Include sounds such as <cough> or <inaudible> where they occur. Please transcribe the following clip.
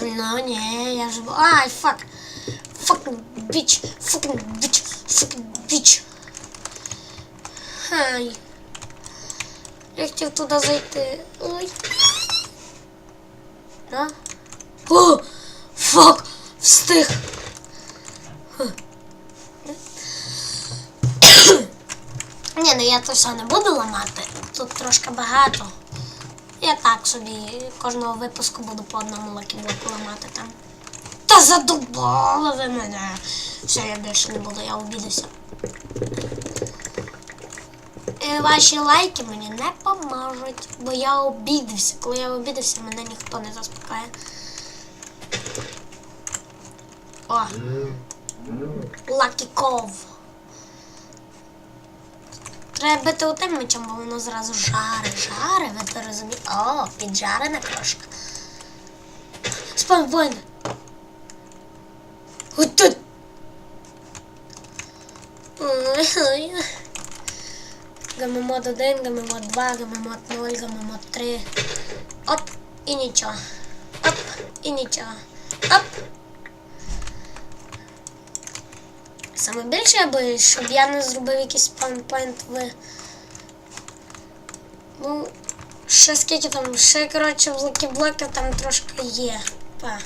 Ну ні, я вже. бу- Ай, фак. Fucking bitch, fucking bitch, fucking bitch. Ай. Я хотів туди зайти. Ой. Да? О! Фак! Встиг! <coughs> Ні, ну я то все не буду ламати. Тут трошки багато. Я так собі кожного випуску буду по одному лакіблоку ламати там. Та задубали ви мене. Все, я більше не буду, я обідався. І ваші лайки мені не поможуть, бо я обідався. Коли я обідався, мене ніхто не заспокає. О! Лакі ков. Треба бити отим мечом, бо воно зразу жаре, жаре, ви то розумієте? О, піджарена крошка. Спампойне. Отут. Ой. Гамемод 1, гамемод 2, гамемод 0, гамемод 3. Оп, і нічого. Оп, і нічого. Оп. Саме більше я боюсь, щоб я не зробив якийсь спампойнт в. Ну, ще скільки там, ще, коротше, в блоки блоків там трошки є. Па.